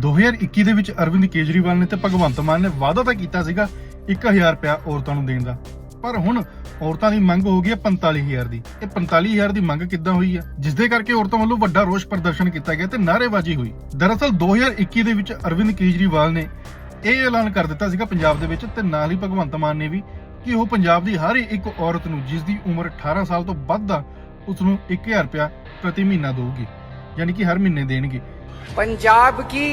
2021 ਦੇ ਵਿੱਚ ਅਰਵਿੰਦ ਕੇਜਰੀਵਾਲ ਨੇ ਤੇ ਭਗਵੰਤ ਮਾਨ ਨੇ ਵਾਅਦਾ ਤਾਂ ਕੀਤਾ ਸੀਗਾ 1000 ਰੁਪਇਆ ਔਰਤਾਂ ਨੂੰ ਦੇਣ ਦਾ। ਪਰ ਹੁਣ ਔਰਤਾਂ ਦੀ ਮੰਗ ਹੋ ਗਈ ਹੈ 45000 ਦੀ। ਇਹ 45000 ਦੀ ਮੰਗ ਕਿੱਦਾਂ ਹੋਈ ਹੈ? ਜਿਸ ਦੇ ਕਰਕੇ ਔਰਤਾਂ ਵੱਲੋਂ ਵੱਡਾ ਰੋਸ ਪ੍ਰਦਰਸ਼ਨ ਕੀਤਾ ਗਿਆ ਤੇ ਨਾਅਰੇਬਾਜ਼ੀ ਹੋਈ। ਦਰਅਸਲ 2021 ਦੇ ਵਿੱਚ ਅਰਵਿੰਦ ਕੇਜਰੀਵਾਲ ਨੇ ਇਹ ਐਲਾਨ ਕਰ ਦਿੱਤਾ ਸੀਗਾ ਪੰਜਾਬ ਦੇ ਵਿੱਚ ਤੇ ਨਾਲ ਹੀ ਭਗਵੰਤ ਮਾਨ ਨੇ ਵੀ ਕਿ ਉਹ ਪੰਜਾਬ ਦੀ ਹਰ ਇੱਕ ਔਰਤ ਨੂੰ, ਜਿਸ ਦੀ ਉਮਰ 18 ਸਾਲ ਤੋਂ ਵੱਧ ਆ ਉਸ ਨੂੰ 1000 ਰੁਪਇਆ ਪ੍ਰਤੀ ਮਹੀਨਾ ਦੇਊਗੀ, ਯਾਨੀ ਕਿ ਹਰ ਮਹੀਨੇ ਦੇਣਗੇ। पंजाब की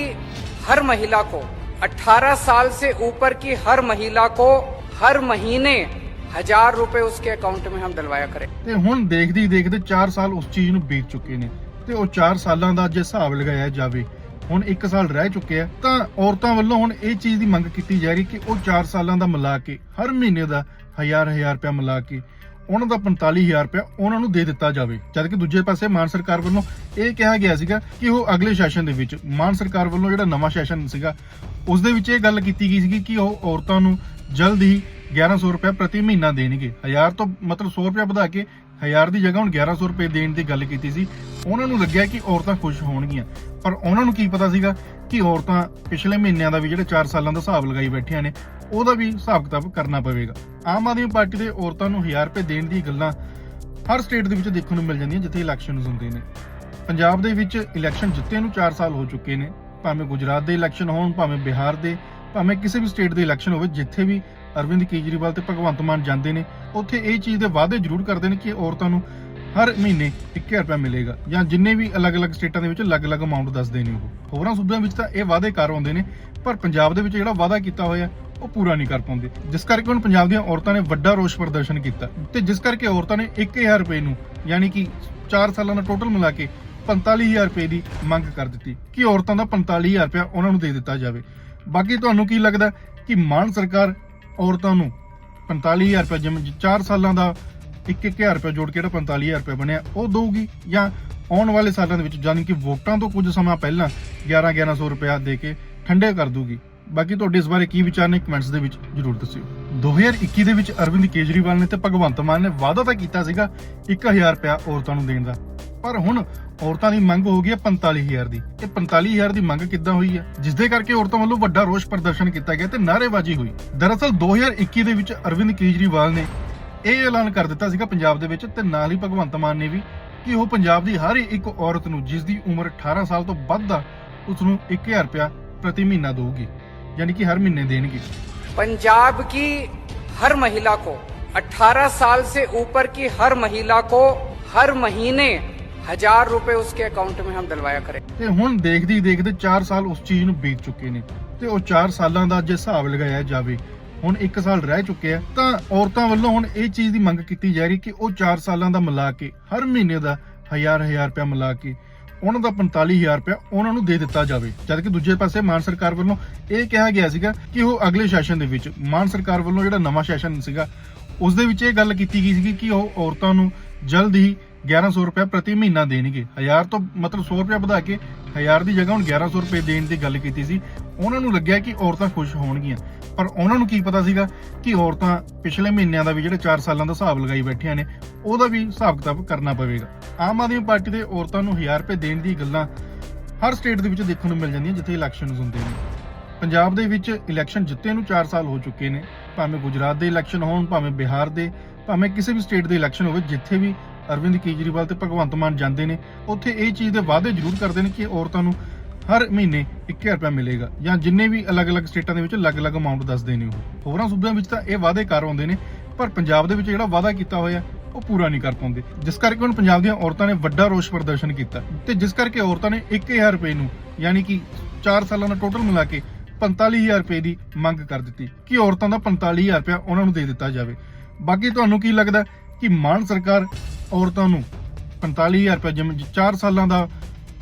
हर महिला को 18 साल से ऊपर की हर महिला को हर महीने हजार रुपए उसके अकाउंट में हम डलवाया करें ਤੇ ਹੁਣ ਦੇਖਦੇ ਹੀ ਦੇਖਦੇ 4 ਸਾਲ ਉਸ ਚੀਜ਼ ਨੂੰ ਬੀਤ ਚੁੱਕੇ ਨੇ ਤੇ ਉਹ 4 ਸਾਲਾਂ ਦਾ ਜੇ ਹਿਸਾਬ ਲਗਾਇਆ ਜਾਵੇ ਹੁਣ 1 ਸਾਲ ਰਹਿ ਚੁੱਕਿਆ ਤਾਂ ਔਰਤਾਂ ਵੱਲੋਂ ਹੁਣ ਇਹ ਚੀਜ਼ ਦੀ ਮੰਗ ਕੀਤੀ ਜਾ ਰਹੀ ਕਿ ਉਹ 4 ਸਾਲਾਂ ਦਾ ਮਿਲਾ ਕੇ ਹਰ ਮਹੀਨੇ ਦਾ ਹਜ਼ਾਰ ਹਜ਼ਾਰ ਰੁਪਇਆ ਮਿਲਾ ਕੇ ਉਹਨਾਂ ਦਾ 45000 ਰੁਪਇਆ ਉਹਨਾਂ ਨੂੰ ਦੇ ਦਿੱਤਾ ਜਾਵੇ। ਜਦ ਕਿ ਦੂਜੇ ਪਾਸੇ ਮਾਨ ਸਰਕਾਰ ਵੱਲੋਂ ਇਹ ਕਿਹਾ ਗਿਆ ਸੀਗਾ ਕਿ ਉਹ ਅਗਲੇ ਸੈਸ਼ਨ ਦੇ ਵਿੱਚ, ਮਾਨ ਸਰਕਾਰ ਵੱਲੋਂ ਜਿਹੜਾ ਨਵਾਂ ਸੈਸ਼ਨ ਸੀਗਾ, ਉਸ ਦੇ ਵਿੱਚ ਇਹ ਗੱਲ ਕੀਤੀ ਗਈ ਸੀਗੀ ਕਿ ਉਹ ਔਰਤਾਂ ਨੂੰ ਜਲਦ ਹੀ 1100 ਰੁਪਏ ਪ੍ਰਤੀ ਮਹੀਨਾ ਦੇਣਗੇ। 1000 ਤੋਂ ਮਤਲਬ 100 ਰੁਪਏ ਵਧਾ ਕੇ 1000 ਦੀ ਜਗ੍ਹਾ ਹੁਣ 1100 ਰੁਪਏ ਦੇਣ ਦੀ ਗੱਲ ਕੀਤੀ ਸੀ। ਉਹਨਾਂ ਨੂੰ ਲੱਗਿਆ ਕਿ ਔਰਤਾਂ ਖੁਸ਼ ਹੋਣਗੀਆਂ। ਪਰ ਉਹਨਾਂ ਨੂੰ ਕੀ ਪਤਾ ਸੀਗਾ ਕਿ ਔਰਤਾਂ ਪਿਛਲੇ ਮਹੀਨਿਆਂ ਦਾ ਵੀ ਜਿਹੜੇ 4 ਸਾਲਾਂ ਦਾ ਹਿਸਾਬ ਲਗਾਈ ਬੈਠੀਆਂ ਨੇ, ਉਹਦਾ ਵੀ ਹਿਸਾਬ ਕਿਤਾਬ ਕਰਨਾ ਪਵੇਗਾ। ਆਮ ਆਦਮੀ ਪਾਰਟੀ ਦੇ ਔਰਤਾਂ ਨੂੰ 1000 ਰੁਪਏ ਦੇਣ ਦੀ ਗੱਲਾਂ ਹਰ ਸਟੇਟ ਦੇ ਵਿੱਚ ਦੇਖਣ ਨੂੰ ਮਿਲ ਜਾਂਦੀਆਂ, ਜਿੱਥੇ ਇਲੈਕਸ਼ਨਸ ਹੁੰਦੇ ਨੇ। ਪੰਜਾਬ ਦੇ ਵਿੱਚ ਇਲੈਕਸ਼ਨ ਜਿੱਤੇ ਨੂੰ 4 ਸਾਲ ਹੋ ਚੁੱਕੇ ਨੇ। ਭਾਵੇਂ ਗੁਜਰਾਤ ਦੇ ਇਲੈਕਸ਼ਨ ਹੋਣ, ਭਾਵੇਂ ਬਿਹਾਰ ਦੇ, ਭਾਵੇਂ ਕਿਸੇ ਵੀ ਸਟੇਟ ਦੇ ਇਲੈਕਸ਼ਨ ਹੋਵੇ, ਜਿੱਥੇ ਵੀ ਅਰਵਿੰਦ ਕੇਜਰੀਵਾਲ ਤੇ ਭਗਵੰਤ ਮਾਨ ਜਾਂਦੇ ਨੇ, ਉੱਥੇ ਇਹ ਚੀਜ਼ ਦੇ ਵਾਅਦੇ ਜ਼ਰੂਰ ਕਰਦੇ ਨੇ ਕਿ ਔਰਤਾਂ ਨੂੰ ਹਰ ਮਹੀਨੇ 1000 ਰੁਪਏ ਮਿਲੇਗਾ। ਜਾਂ ਜਿੰਨੇ ਵੀ ਅਲੱਗ-ਅਲੱਗ ਸਟੇਟਾਂ ਦੇ ਵਿੱਚ ਅਲੱਗ-ਅਲੱਗ ਅਮਾਉਂਟ ਦੱਸਦੇ ਨੇ ਉਹ। ਹੋਰਾਂ ਸੂਬਿਆਂ ਵਿੱਚ ਤਾਂ ਇਹ ਵਾਅਦੇ ਕਰ ਆਉਂਦੇ ਨੇ, ਪਰ ਪੰਜਾਬ ਦੇ ਵਿੱਚ ਜਿਹੜਾ ਵਾਅਦਾ ਕੀਤਾ ਹੋਇਆ ਉਹ ਪੂਰਾ ਨਹੀਂ ਕਰ ਪਾਉਂਦੇ। ਜਿਸ ਕਰਕੇ ਹੁਣ ਪੰਜਾਬ ਦੀਆਂ ਔਰਤਾਂ ਨੇ ਵੱਡਾ ਰੋਸ ਪ੍ਰਦਰਸ਼ਨ ਕੀਤਾ। ਤੇ ਜਿਸ ਕਰਕੇ ਔਰਤਾਂ ਨੇ 1000 ਰੁਪਏ ਨੂੰ, ਯਾਨੀ ਕਿ 4 ਸਾਲਾਂ ਦਾ ਟੋਟਲ ਮਿਲਾ ਕੇ 45000 ਰੁਪਏ ਦੀ ਮੰਗ ਕਰ ਦਿੱਤੀ ਕਿ ਔਰਤਾਂ ਦਾ 45000 ਰੁਪਏ ਉਹਨਾਂ ਨੂੰ ਦੇ ਦਿੱਤਾ ਜਾਵੇ। ਬਾਕੀ ਤੁਹਾਨੂੰ ਕੀ ਲੱਗਦਾ ਕਿ ਮਾਨ ਸਰਕਾਰ ਔਰਤਾਂ ਨੂੰ 45000 ਰੁਪਏ ਜਿਵੇਂ 4 ਸਾਲਾਂ ਦਾ 1-1000 ਰੁਪਏ ਜੋੜ ਕੇ ਜਿਹੜਾ 45000 ਰੁਪਏ ਬਣਿਆ, ਉਹ ਦਊਗੀ ਜਾਂ ਆਉਣ ਵਾਲੇ ਸਾਲਾਂ ਦੇ ਵਿੱਚ, ਯਾਨੀ ਕਿ ਵੋਟਾਂ ਤੋਂ ਕੁਝ ਸਮਾਂ ਪਹਿਲਾਂ 11-1100 ਰੁਪਏ ਦੇ ਕੇ ਠੰਡੇ ਕਰ ਦੂਗੀ ਬਾਕੀ ਤੁਹਾਡੇ ਇਸ ਬਾਰੇ ਕੀ ਵਿਚਾਰ ਨੇ ਕਮੈਂਟਸ ਦੇ ਵਿੱਚ ਜਰੂਰ ਦੱਸਿਓ। 2021 ਦੇ ਵਿੱਚ ਅਰਵਿੰਦ ਕੇਜਰੀਵਾਲ ਨੇ ਤੇ ਭਗਵੰਤ ਮਾਨ ਨੇ ਵਾਅਦਾ ਤਾਂ ਕੀਤਾ ਸੀਗਾ 1000 ਰੁਪਇਆ ਔਰਤਾਂ ਨੂੰ ਦੇਣ ਦਾ। ਪਰ ਹੁਣ ਔਰਤਾਂ ਦੀ ਮੰਗ ਹੋ ਗਈ ਹੈ 45000 ਦੀ। ਇਹ 45000 ਦੀ ਮੰਗ ਕਿੱਦਾਂ ਹੋਈ ਹੈ? ਜਿਸ ਦੇ ਕਰਕੇ ਔਰਤਾਂ ਵੱਲੋਂ ਵੱਡਾ ਰੋਸ ਪ੍ਰਦਰਸ਼ਨ ਕੀਤਾ ਗਿਆ ਤੇ ਨਾਅਰੇਬਾਜ਼ੀ ਹੋਈ। ਦਰਅਸਲ 2021 ਦੇ ਵਿੱਚ ਅਰਵਿੰਦ ਕੇਜਰੀਵਾਲ ਨੇ ਇਹ ਐਲਾਨ ਕਰ ਦਿੱਤਾ ਸੀਗਾ ਪੰਜਾਬ ਦੇ ਵਿੱਚ ਤੇ ਨਾਲ ਹੀ ਭਗਵੰਤ ਮਾਨ ਨੇ ਵੀ ਕਿ ਉਹ ਪੰਜਾਬ ਦੀ ਹਰ ਇੱਕ ਔਰਤ ਨੂੰ ਜਿਸ ਦੀ ਉਮਰ 18 ਸਾਲ ਤੋਂ ਵੱਧ ਆ ਉਸ ਨੂੰ 1000 ਰੁਪਇਆ ਪ੍ਰਤੀ ਮਹੀਨਾ ਦੇਊਗੀ। ਯਾਨੀ ਕਿ ਹਰ ਮਹੀਨੇ ਦੇਣਗੇ पंजाब की हर महिला को 18 साल से ऊपर की हर महिला को हर महीने हजार रुपए उसके अकाउंट में हम डलवाया करें ਤੇ ਹੁਣ ਦੇਖਦੀ ਦੇਖਦੇ 4 ਸਾਲ ਉਸ ਚੀਜ਼ ਨੂੰ ਬੀਤ ਚੁੱਕੇ ਨੇ ਤੇ ਉਹ 4 ਸਾਲਾਂ ਦਾ ਜੇ ਹਿਸਾਬ ਲਗਾਇਆ ਜਾਵੇ ਹੁਣ 1 ਸਾਲ ਰਹਿ ਚੁੱਕਿਆ ਤਾਂ ਔਰਤਾਂ ਵੱਲੋਂ ਹੁਣ ਇਹ ਚੀਜ਼ ਦੀ ਮੰਗ ਕੀਤੀ ਜਾ ਰਹੀ ਕਿ ਉਹ 4 ਸਾਲਾਂ ਦਾ ਮਿਲਾ ਕੇ ਹਰ ਮਹੀਨੇ ਦਾ ਹਜ਼ਾਰ ਹਜ਼ਾਰ ਰੁਪਇਆ ਮਿਲਾ ਕੇ ਉਹਨਾਂ ਦਾ 45000 ਰੁਪਇਆ ਉਹਨਾਂ ਨੂੰ ਦੇ ਦਿੱਤਾ ਜਾਵੇ। ਜਦਕਿ ਦੂਜੇ ਪਾਸੇ ਮਾਨ ਸਰਕਾਰ ਵੱਲੋਂ ਇਹ ਕਿਹਾ ਗਿਆ ਸੀਗਾ ਕਿ ਉਹ ਅਗਲੇ ਸੈਸ਼ਨ ਦੇ ਵਿੱਚ, ਮਾਨ ਸਰਕਾਰ ਵੱਲੋਂ ਜਿਹੜਾ ਨਵਾਂ ਸੈਸ਼ਨ ਸੀਗਾ, ਉਸ ਦੇ ਵਿੱਚ ਇਹ ਗੱਲ ਕੀਤੀ ਗਈ ਸੀਗੀ ਕਿ ਉਹ ਔਰਤਾਂ ਨੂੰ ਜਲਦ ਹੀ 1100 ਰੁਪਏ ਪ੍ਰਤੀ ਮਹੀਨਾ ਦੇਣਗੇ। 1000 ਤੋਂ ਮਤਲਬ 100 ਰੁਪਏ ਵਧਾ ਕੇ 1000 ਦੀ ਜਗ੍ਹਾ ਹੁਣ 1100 ਰੁਪਏ ਦੇਣ ਦੀ ਗੱਲ ਕੀਤੀ ਸੀ। ਉਹਨਾਂ ਨੂੰ ਲੱਗਿਆ ਕਿ ਔਰਤਾਂ ਖੁਸ਼ ਹੋਣਗੀਆਂ। ਪਰ ਉਹਨਾਂ ਨੂੰ ਕੀ ਪਤਾ ਸੀਗਾ ਕਿ ਔਰਤਾਂ ਪਿਛਲੇ ਮਹੀਨਿਆਂ ਦਾ ਵੀ ਜਿਹੜੇ 4 ਸਾਲਾਂ ਦਾ ਹਿਸਾਬ ਲਗਾਈ ਬੈਠੀਆਂ ਨੇ, ਉਹਦਾ ਵੀ ਹਿਸਾਬ ਕਿਤਾਬ ਕਰਨਾ ਪਵੇਗਾ। ਆਮ ਆਦਮੀ ਪਾਰਟੀ ਦੇ ਔਰਤਾਂ ਨੂੰ 1000 ਰੁਪਏ ਦੇਣ ਦੀ ਗੱਲਾਂ ਹਰ ਸਟੇਟ ਦੇ ਵਿੱਚ ਦੇਖਣ ਨੂੰ ਮਿਲ ਜਾਂਦੀਆਂ, ਜਿੱਥੇ ਇਲੈਕਸ਼ਨਸ ਹੁੰਦੇ ਨੇ। ਪੰਜਾਬ ਦੇ ਵਿੱਚ ਇਲੈਕਸ਼ਨ ਜਿੱਤੇ ਨੂੰ 4 ਸਾਲ ਹੋ ਚੁੱਕੇ ਨੇ। ਭਾਵੇਂ ਗੁਜਰਾਤ ਦੇ ਇਲੈਕਸ਼ਨ ਹੋਣ, ਭਾਵੇਂ ਬਿਹਾਰ ਦੇ, ਭਾਵੇਂ ਕਿਸੇ ਵੀ ਸਟੇਟ ਦੇ ਇਲੈਕਸ਼ਨ ਹੋਵੇ, ਜਿੱਥੇ ਵੀ ਅਰਵਿੰਦ ਕੇਜਰੀਵਾਲ ਤੇ ਭਗਵੰਤ ਮਾਨ ਜਾਂਦੇ ਨੇ, ਉੱਥੇ ਇਹ ਚੀਜ਼ ਦੇ ਵਾਅਦੇ ਜ਼ਰੂਰ ਕਰਦੇ ਨੇ ਕਿ ਔਰਤਾਂ ਨੂੰ ਹਰ ਮਹੀਨੇ 1000 ਰੁਪਏ ਮਿਲੇਗਾ, ਜਾਂ ਜਿੰਨੇ ਵੀ ਅਲੱਗ-ਅਲੱਗ ਸਟੇਟਾਂ ਦੇ ਵਿੱਚ ਅਲੱਗ-ਅਲੱਗ ਅਮਾਉਂਟ ਦੱਸਦੇ ਨੇ ਉਹ। ਹੋਰਾਂ ਸੂਬਿਆਂ ਵਿੱਚ ਤਾਂ ਇਹ ਵਾਅਦੇ ਕਰ ਆਉਂਦੇ ਨੇ, ਪਰ ਪੰਜਾਬ ਦੇ ਵਿੱਚ ਜਿਹੜਾ ਵਾਅਦਾ ਕੀਤਾ ਹੋਇਆ, ਉਹ ਪੂਰਾ ਨਹੀਂ ਕਰ ਪਾਉਂਦੇ। ਜਿਸ ਕਰਕੇ ਹੁਣ ਪੰਜਾਬ ਦੀਆਂ ਔਰਤਾਂ ਨੇ ਵੱਡਾ ਰੋਸ ਪ੍ਰਦਰਸ਼ਨ ਕੀਤਾ। ਤੇ ਜਿਸ ਕਰਕੇ ਔਰਤਾਂ ਨੇ 1000 ਰੁਪਏ ਨੂੰ, ਯਾਨੀ ਕਿ 4 ਸਾਲਾਂ ਦਾ ਟੋਟਲ ਮਿਲਾ ਕੇ 45000 ਰੁਪਏ ਦੀ ਮੰਗ ਕਰ ਦਿੱਤੀ, ਕਿ ਔਰਤਾਂ ਦਾ 45000 ਰੁਪਏ ਉਹਨਾਂ ਨੂੰ ਦੇ ਦਿੱਤਾ ਜਾਵੇ। ਬਾਕੀ ਤੁਹਾਨੂੰ ਕੀ ਲੱਗਦਾ ਕਿ ਮਾਨ ਸਰਕਾਰ ਔਰਤਾਂ ਨੂੰ 45000 ਰੁਪਏ ਜਿਵੇਂ 4 ਸਾਲਾਂ ਦਾ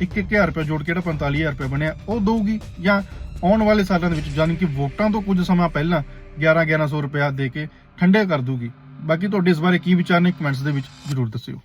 1000 ਰੁਪਏ ਜੋੜ ਕੇ ਜਿਹੜਾ 45000 ਰੁਪਏ ਬਣਿਆ, ਉਹ ਦਊਗੀ ਜਾਂ ਆਉਣ ਵਾਲੇ ਸਾਲਾਂ ਦੇ ਵਿੱਚ ਯਾਨੀ ਕਿ ਵੋਟਾਂ ਤੋਂ ਕੁਝ ਸਮਾਂ ਪਹਿਲਾਂ 11 1100 ਰੁਪਏ ਦੇ ਕੇ ਠੰਡੇ ਕਰ ਦੂਗੀ ਬਾਕੀ ਤੁਹਾਡੇ ਇਸ ਬਾਰੇ ਕੀ ਵਿਚਾਰ ਨੇ ਕਮੈਂਟਸ ਦੇ ਵਿੱਚ ਜਰੂਰ ਦੱਸਿਓ।